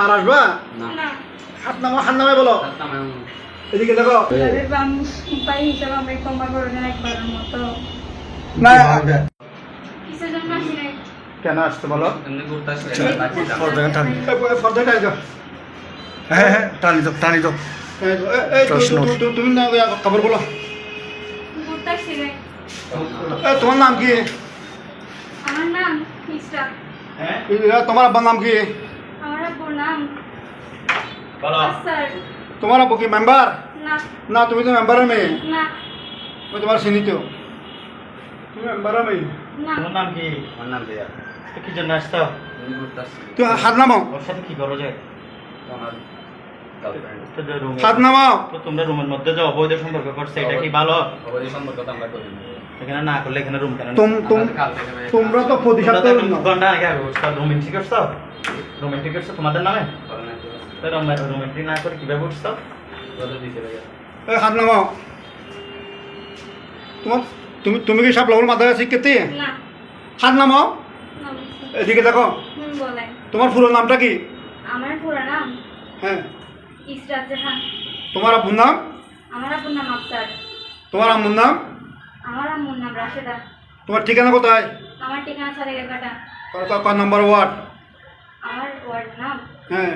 আর আসবা? হাত নামা হাত নামে বলো। এদিকে দেখো। না কেন আসতে বলো? হ্যাঁ হ্যাঁ টানি দাও টানি তু-। তু- তু- তুমি না খবর বলো। তোমার নাম কি? আমার নাম হ্যাঁ তোমার আব্বার নাম কি? নাম? বলো। স্যার। তোমার আব্বু কি মেম্বার? না। না তুমি তো মেম্বারের মেয়ে। না। তোমার চিনি তো তুমি মেম্বারের মেয়ে? না। তোমার নাম কি? আমার নাম দিয়া তো কি জন্য আসছি? তুমি হাত নামাও। ওর সাথে কি করো যায় তোমার যে রুমে হাত নামাও। তো তোমরা রুমের মধ্যে যে অবৈধ সম্পর্ক করছে এটা কি ভালো? অবৈধ সম্পর্ক তো আমরা করি এখানে না করলে এখানে রুম কেন তোমরা তো প্রতি সপ্তাহে ঘণ্টা আগে বসছো রোমান্টিক করছ? রোমান্টিক করছ তোমাদের নামে? করে না করে কীভাবে উঠছো? হাত নামাও। তোমার তুমি তুমি কি সব লগর মাথায় শিখতে না। হাত নামাও। এদিকে দেখো। তোমার পুরো নামটা কি? আমার পুরো নাম? হ্যাঁ। জাহান। তোমার আব্বুর নাম? আমার আব্বুর নাম আফসার তোমার আম্মুর নাম? আমার আম্মুর নাম রাশেদা। তোমার ঠিকানা কোথায়? আমার ঠিকানা সাড়ে কাটা কত নম্বর ওয়ার্ড। হ্যাঁ।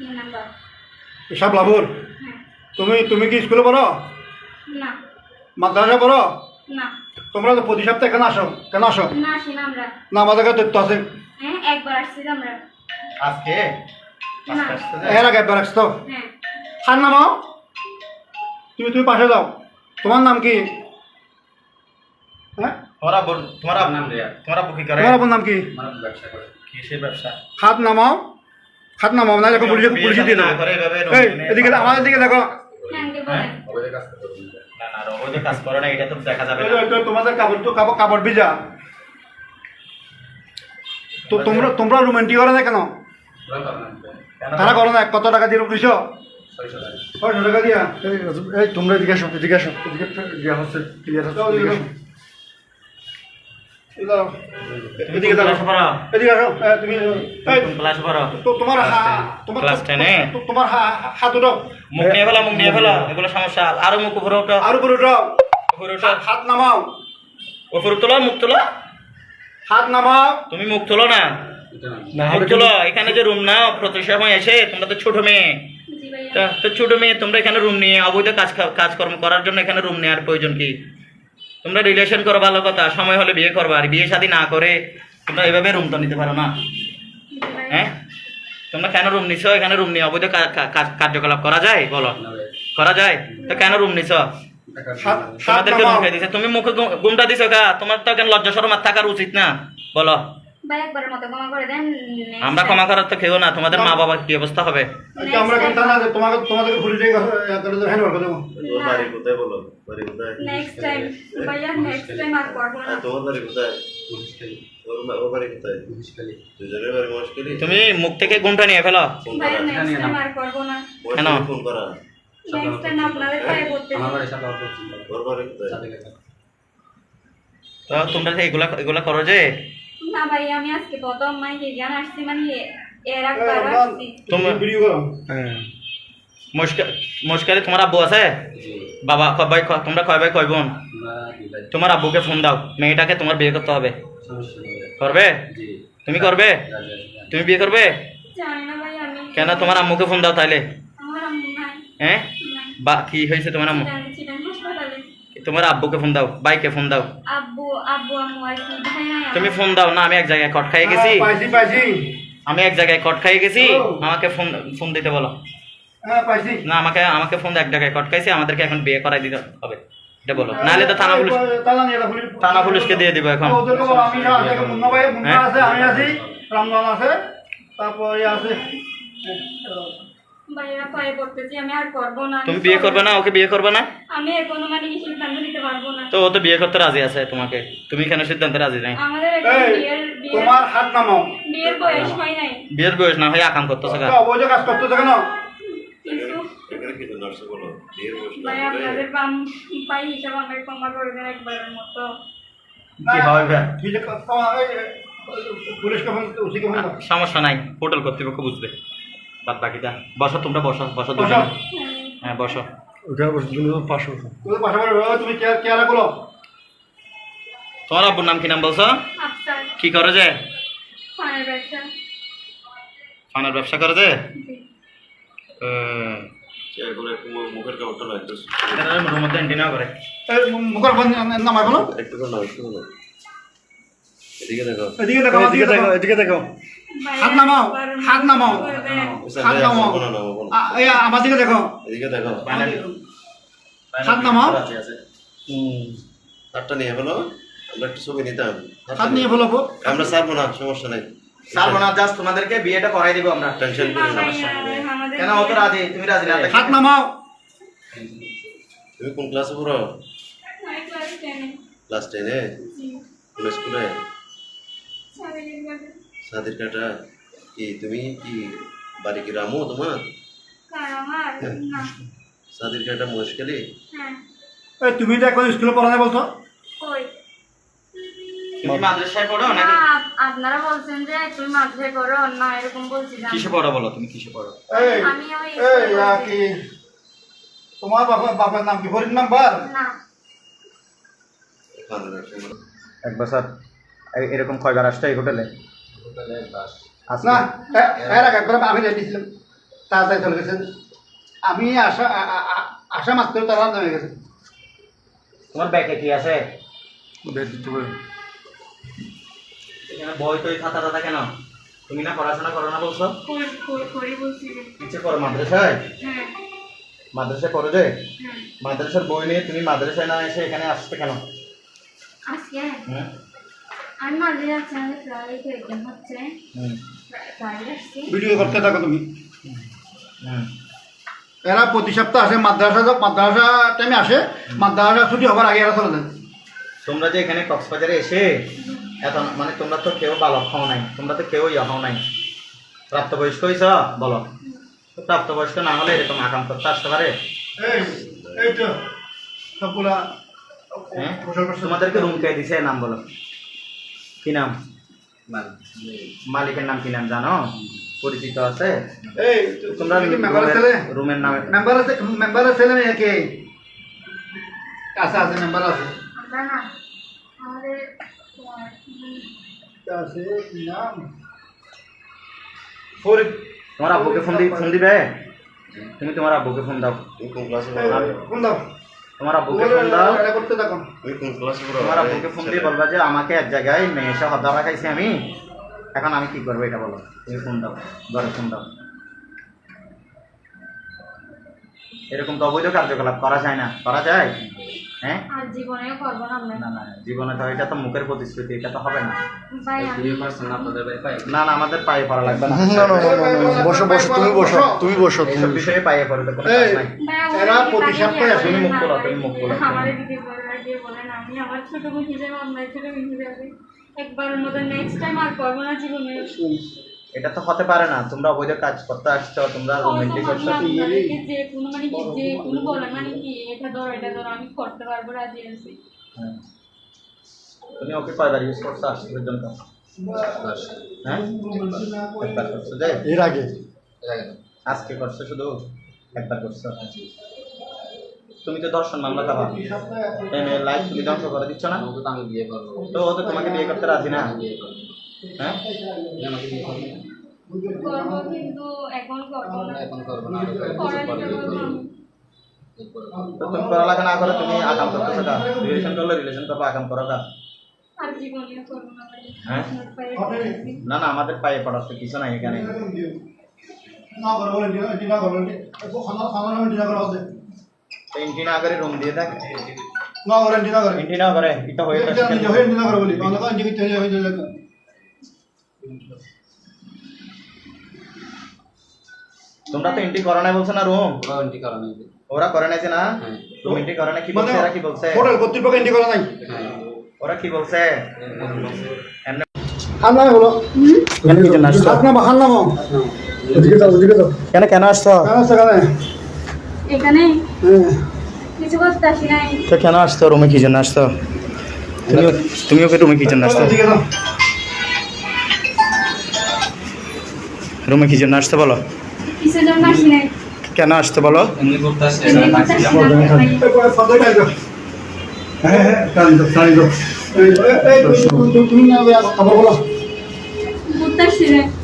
নাম্বার। লাভুর হ্যাঁ। তুমি তুমি কি স্কুলে পড়ো? না। মাদ্রাসা পড়ো? না। তোমরা তো প্রতি সপ্তাহে কেন আসো? কেন আসো? না আসি না আমরা। না আমাদের কাছে তথ্য আছে। হ্যাঁ একবার আসছি যে আমরা। আজকে? না। এর আগে একবার আসতো হ্যাঁ। নামাও তুমি তুমি পাশে যাও। তোমার নাম কি? হ্যাঁ? তোমার তোমার নাম দিয়া কি করে। তোমার নাম কি? ব্যবসা করে। কিসের ব্যবসা? হাত নামাও হাত নামাও না দেখো পুলিশে বিয়ে পুলিশে শাদী দিয়ে না দেবো। করে এভাবে এই এদিকে আমার এদিকে দেখো। হ্যাঁ আঙ্কেল বলেন অবৈধ কাজ তো করি না। না না কাজ করে না এটা তো দেখা যাবে এই না। যে, এই যে, তোমাদের কাপড় তো কাপড় কাপড় ভিজা। তো তোমরা তোমরা রোমান্টিক করে না কেন? ওরা করে না কেন? তারা করো না? কত টাকা দিয়ে দিছো? ছয়শো টাকা। দিয়া। এই, তোমরা এদিকে আসো এদিকে আসো এদিকে হচ্ছে ক্লিয়ার হচ্ছে আরও মুখ উপরে উঠো। আর উপরে উঠাও। উপরে উঠো। হাত- হাত নামাও। উপরে তোলো মুখ তোলো। হাত নামাও। তুমি মুখ তোলো না? মুখ তোলো। এখানে যে রুম নাও প্রতি সময় এসে তোমরা তো ছোট মেয়ে। জি ভাইয়া। তা- তো ছোট মেয়ে তোমরা এখানে রুম নিয়ে অবৈধ কাজ কাজকর্ম করার জন্য এখানে রুম নেওয়ার প্রয়োজন কি? তোমরা রিলেশন করো ভালো কথা। সময় হলে বিয়ে করবা। আর বিয়ে শাদি না করে তোমরা এভাবে রুম তো নিতে পারো না। হ্যাঁ? তোমরা কেন রুম নিছ? এখানে রুম নিয়ে অবৈধ কার্যকলাপ করা যায়? বলো। করা যায়? তো কেন রুম নিছো? তোমাদেরকে। মুখে দিছে। তুমি মুখে গুমটা দিছো কা তোমার তো কেন লজ্জা শরম আর থাকার উচিত না। বলো। ভাই একবারের মতো ক্ষমা করে দেন আমরা ক্ষমা করার তো কেউ না তোমাদের মা বাবার কি অবস্থা হবে? আচ্ছা, আমরা কেন থানা আছে তোমাকে তোমাদেরকে পুলিশে হ্যান্ড ওভার করে দেবো। বাড়ি কোথায় বলো? বাড়ি কোথায়? নেক্সট টাইম ভাইয়া নেক্সট টাইম আর করব না। তোমার বাড়ি কোথায়? মহেশখালী। ওর বা- ওর বাড়ি কোথায়? মহেশখালী। দুজনের বাড়ি মুশকিলই তুমি মুখ থেকে গুমটা নিয়ে ফেলো। কেন? ফোন করা। তো তোমরা এগুলা এগুলা করো যে না ভাই আমি আজকে প্রথম মানে কি জ্ঞান আসছি মানে এর একবার আসছি তুমি ভিডিও করো মুশকালি তোমার আব্বু আছে জি। বাবা কয় ভাই ক- তোমরা কয় ভাই কয় বোন আমরা দুই ভাই। তোমার আব্বুকে ফোন দাও মেয়েটাকে তোমার বিয়ে করতে হবে সমস্যা নেই ভাই। করবে জি। তুমি করবে রাজি আছি। তুমি বিয়ে করবে জানি না ভাই আমি কেন তোমার আম্মুকে ফোন দাও তাইলে আমার আম্মু নাই হ্যাঁ নাই বা কি হয়েছে তোমার আম্মু চিটাং চিটাং হাসপাতালে তোমার আব্বুকে ফোন দাও বাইকে ফোন দাও। আব্বু আব্বু আম্মু আর কি? ভাই তুমি ফোন দাও না আমি এক জায়গায় কট খাইয়ে গেছি। হ্যাঁ, পাইছি পাইছি। আমি এক জায়গায় কট খাইয়ে গেছি আমাকে ফোন ফোন দিতে বলো। হ্যাঁ পাইছি। না আমাকে আমাকে ফোন এক জায়গায় কট খাইছি আমাদেরকে এখন বিয়ে করাই দিতে হবে। এটা বলো। নাহলে তো থানা পুলিশ থানা নিয়ে পুলিশ থানা পুলিশকে দিয়ে দিব এখন। আছে মুন্না ভাই মুন্না হ্যাঁ? আছে আমি আছি। রামলাল আছে তারপর আছে ভাইয়া পায়ে পড়তেছি আমি আর করব না। তুমি বিয়ে করবে না ওকে বিয়ে করবে না? আমি এখনও মানে কি সিদ্ধান্ত নিতে পারব না। তো ও তো বিয়ে করতে রাজি আছে তোমাকে। তুমি কেন সিদ্ধান্তে রাজি নাই? আমাদের বিয়ের বিয়ের তোমার হাত নামাও। বিয়ের বয়স হয় নাই। বিয়ের বয়স না হয়ে আকাম করতেছে তো অবৈধ কাজ করতেছে কেন? কিন্তু এখানে কি নার্সে বলো বিয়ের বয়স না ভাই আপনাদের বাম পাই হিসাবে আমাকে ক্ষমা করে দেন একবারের মতো। কি হবে? ভাই? ঠিক আছে পুলিশকে ফোন উচিকে ফোন দাও সমস্যা নাই হোটেল কর্তৃপক্ষ বুঝবে। বাদ বাকিটা বসো তোমরা বসো বসো বসো। দুজন হ্যাঁ বসো। তুমি পাশাপাশি রো, তুমি কেয়ারা করো তোমার আব্বুর নাম কি নাম বলছো? কি করে যে? ব্যবসা। ফানের ব্যবসা করে যে? বলো। এদিকে দেখো। এদিকে দেখো এদিকে দেখো এদিকে দেখো। হাত নামাও, একবার হাত নামাও। হাত নামাও। আমার দিকে দেখো। এদিকে দেখো। হাত নামাও। হাতটা নিয়ে ফেলো আমরা একটু ছবি নিতাম হাত নিয়ে ফেলো আমরা ছাড়বো না সমস্যা নাই। সারবো না জাস্ট তোমাদেরকে বিয়েটা করাই দিব আমরা। টেনশন করি না কেন অত রাজি? তুমি রাজি না? হাত নামাও। তুমি কোন ক্লাসে পড়ো? ক্লাস টেনে ক্লাস টেনে জি। কোন স্কুলে সাদির কাটা কি তুমি কি বাড়ি কি রামু তোমার? আমার না। সাদির কাটা মুশকিলি হ্যাঁ। এই তুমি তো এখন স্কুলে পড়া নাই বলছো? কই? তুমি মাদ্রাসায় পড়ো না নাকি? আপনারা বলছেন যে তুমি মাদ্রাসায় করো না এরকম বলছিলাম কিসে পড়ো বলো তুমি কিসে পড়ো? আমি ওই এই তোমার বাবা বাবার নাম কি? ফরিদ নাম্বার? না। এক বছর এ- এরকম কয়বার আসছে এই হোটেলে? না এর আগে একবার আমি রেডি ছিলাম। তাড়াতাড়ি চলে গেছেন। আমি আসা আ- আ- আ- আসা মাত্র তারা নেমে গেছে। তোমার ব্যাগে কি আছে? এখানে বই খাতা টাতা কেন? তুমি না পড়াশোনা করো না বলছো? কই কই কই বলছি যে। কিসে পড়ো মাদ্রাসায়? হ্যাঁ। মাদ্রাসায় পড়ো যে? হ্যাঁ। মাদ্রাসার বই নিয়ে তুমি মাদ্রাসায় না এসে এখানে আসতে কেন? আজকে ভিডিও করতে থাকো তুমি। এরা প্রতি সপ্তাহ আসে মাদ্রাসা মাদ্রাসা টাইমে আসে মাদ্রাসা ছুটি হবার আগে এরা চলে যায়। তোমরা যে এখানে কক্সবাজারে এসে এত মানে তোমরা তো কেউ বালক হও নাই তোমরা তো কেউ ইয়া হও নাই। প্রাপ্তবয়স্ক হয়েছ বলো। তো প্রাপ্তবয়স্ক না হলে এরকম আকাম করতে আসতে পারে? এই এই তো সবগুলা হ্যাঁ? তোমাদেরকে রুম কে দিছে নাম বলো। কি নাম? মালিকের নাম কি নাম জানো? পরিচিত আছে? এই তোমরা মেম্বারের ছেলে রুমের নামে মেম্বার আছে মেম্বারের ছেলে মেয়ে কে আছে আছে মেম্বার আছে? আমরা না আমাদের তোমার, উম, আছে কি নাম? ফরিদ তোমার আব্বুকে ফোন দিবে? তুমি তোমার আব্বুকে ফোন দাও। ফোন দাও। তোমার বুকে ফোন দাও। এটা করতে থাকো। তুমি কোন ক্লাসে পড়ো তোমার আব্বুকে ফোন দিয়ে বলবা যে আমাকে এক জায়গায় মেয়ে এসে হদ্দা খাইছি আমি। এখন আমি কি করব এটা বলো। তুমি ফোন দাও। ঘরে ফোন দাও। এরকম তো অবৈধ কার্যকলাপ করা যায় না। করা যায়? হ্যাঁ? আর জীবনেও করব না আমরা। না না জীবনে তো এটা তো মুখের প্রতিশ্রুতি এটা তো হবে না। ভাই না না আমাদের পায়ে পড়া লাগবে না। বসো বসো তুমি বসো তুমি বসো এইসব বিষয়ে পায়ে পড়ে তো কোনো নাই। এরা প্রতি সপ্তাহে তুমি মুখ বলেন তুমি মুখ খোলো। আমাদের দিকে বলেন আর বলেন আমি আমার ছোট বোন হিসেবে আপনার ছোট বোন হিসেবে একবারের মতো নেক্সট টাইম আর করব না জীবনে। এটা তো হতে পারে না তোমরা অবৈধ কাজ করতে আসছো তোমরা রোমান্টিক করছ। আপনাদেরকে যে কোনো মানে কি যে কোনো বলেন মানে কি এটা ধরো এটা ধরো আমি করতে পারব রাজি আছি। হ্যাঁ। তুমি ওকে কয়বার ইউজ করছ আজ পর্যন্ত? হ্যাঁ? একবার করছ যে? এর আগে। আজকে করছ শুধু? একবার করছ? তুমি তো দর্শন মামলা খাবা। লাইফ তুমি ধ্বংস করে দিচ্ছ না? আমি বিয়ে করব তো ও তো তোমাকে বিয়ে করতে রাজি না? হ্যাঁ? করব কিন্তু এখন করব না এখন করব না। তুমি পড়ালেখা না করে তুমি আকাম করতেছো কা রিলেশন করলে রিলেশন করব আকাম করো না হ্যাঁ? না না আমাদের পায়ে পড়ার তো কিছু নাই এখানে। করো করো করো ইন্টিনা আগে রুম দিয়ে না করে করো। ইন্টিনা করে এটা হয়ে নিজে হয়ে ডিনা করো বলি। হয়ে হয়ে যাবে তোমরা তো এন্ট্রি করো নাই বলছো না রুম ওরান্টি করা নেই। ওরা করে নাই যে না? হ্যাঁ। রুম এন্ট্রি করে না কি বলছে? এরা কি বলছে? হোটেল কর্তৃপক্ষ এন্ট্রি করা নাই? ওরা কি বলছে? হলো। কেন কি জন্য আসছো? আপনার হাম নামো? ওদিকে যাও ওদিকে যাও। কেন কেন আসছো? কেন সেখানে এখানে? হ্যাঁ। কিছু করতে আসি নাই। তো কেন আসছো? রুমে কি জন্য আসছো? তুমি তুমি ওকে রুমে কি জন্য আসছো? রুমে কি জন্য আসছো বলো? কিসের জন্য আসি নাই কেন আসতে বলো হ্যাঁ হ্যাঁ। হ্যাঁ হ্যাঁ